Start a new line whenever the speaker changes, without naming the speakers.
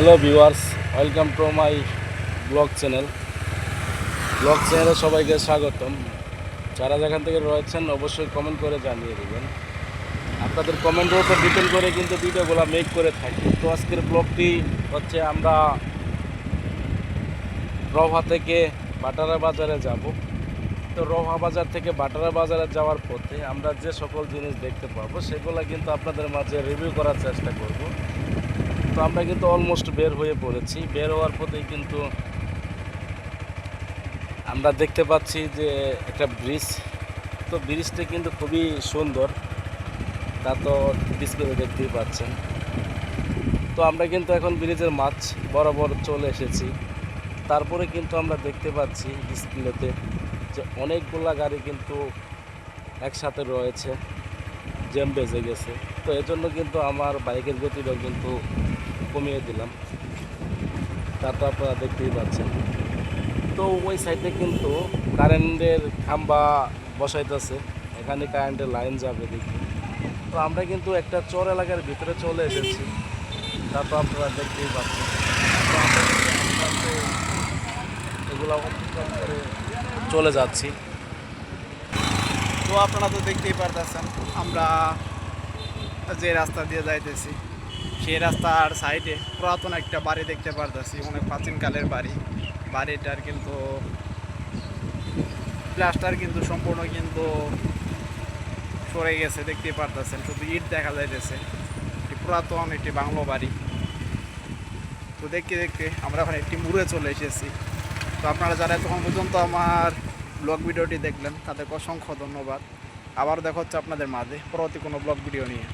Hello viewers welcome to my blog channel blog চ্যানেলে সবাইকে স্বাগতম। যারা যেখান থেকে রয়েছেন, অবশ্যই কমেন্ট করে জানিয়ে দেবেন। আপনাদের কমেন্টের উপর ডিপেন্ড করে কিন্তু ভিডিওগুলো মেক করে থাকি। তো আজকের ব্লগটি হচ্ছে আমরা রভা থেকে বাটারা বাজারে যাব। তো রভা বাজার থেকে বাটারা বাজারে যাওয়ার পথে আমরা যে সকল জিনিস দেখতে পাবো, সেগুলো কিন্তু আপনাদের মাঝে রিভিউ করার চেষ্টা করব। তো আমরা কিন্তু অলমোস্ট বের হয়ে পড়েছি। বের হওয়ার পথেই কিন্তু আমরা দেখতে পাচ্ছি যে একটা ব্রিজ তো ব্রিজটা কিন্তু খুবই সুন্দর। তা তো ডিসপ্লে দেখতেই পাচ্ছেন। তো আমরা কিন্তু এখন ব্রিজের মাছ বরাবর চলে এসেছি। তারপরে কিন্তু আমরা দেখতে পাচ্ছি ডিসপ্লেতে যে অনেকগুলা গাড়ি কিন্তু একসাথে রয়েছে। জ্যাম বেজে গেছে। তো এজন্য কিন্তু আমার বাইকের গতিটাও কিন্তু কমিয়ে দিলাম। তা তো আপনারা দেখতেই পাচ্ছেন। তো ওই সাইডে কিন্তু কারেন্টের খাম্বা বসাইতেছে। এখানে কারেন্টের লাইন যাবে দেখি। তো আমরা কিন্তু একটা চর এলাকার ভিতরে চলে এসেছি। তা তো আপনারা দেখতেই পাচ্ছেন। এগুলো চলে যাচ্ছি।
তো আপনারা তো দেখতেই পারতেছেন, আমরা যে রাস্তা দিয়ে যাইতেছি, সেই রাস্তার সাইডে পুরাতন একটা বাড়ি দেখতে পারতেছি, অনেক প্রাচীনকালের বাড়ি। বাড়িটার কিন্তু প্লাস্টার কিন্তু সম্পূর্ণ কিন্তু সরে গেছে, দেখতেই পারতেছেন, শুধু ইট দেখা যাইতেছে। একটি পুরাতন, একটি বাংলো বাড়ি। তো দেখতে দেখতে আমরা এখন একটি মুড়ে চলে এসেছি। তো আপনারা যারা এতক্ষণ পর্যন্ত আমার ব্লগ ভিডিওটি দেখলেন, তাদেরকে অসংখ্য ধন্যবাদ। আবার দেখা হচ্ছে আপনাদের মাঝে পরবর্তী কোনো ব্লগ ভিডিও নিয়ে।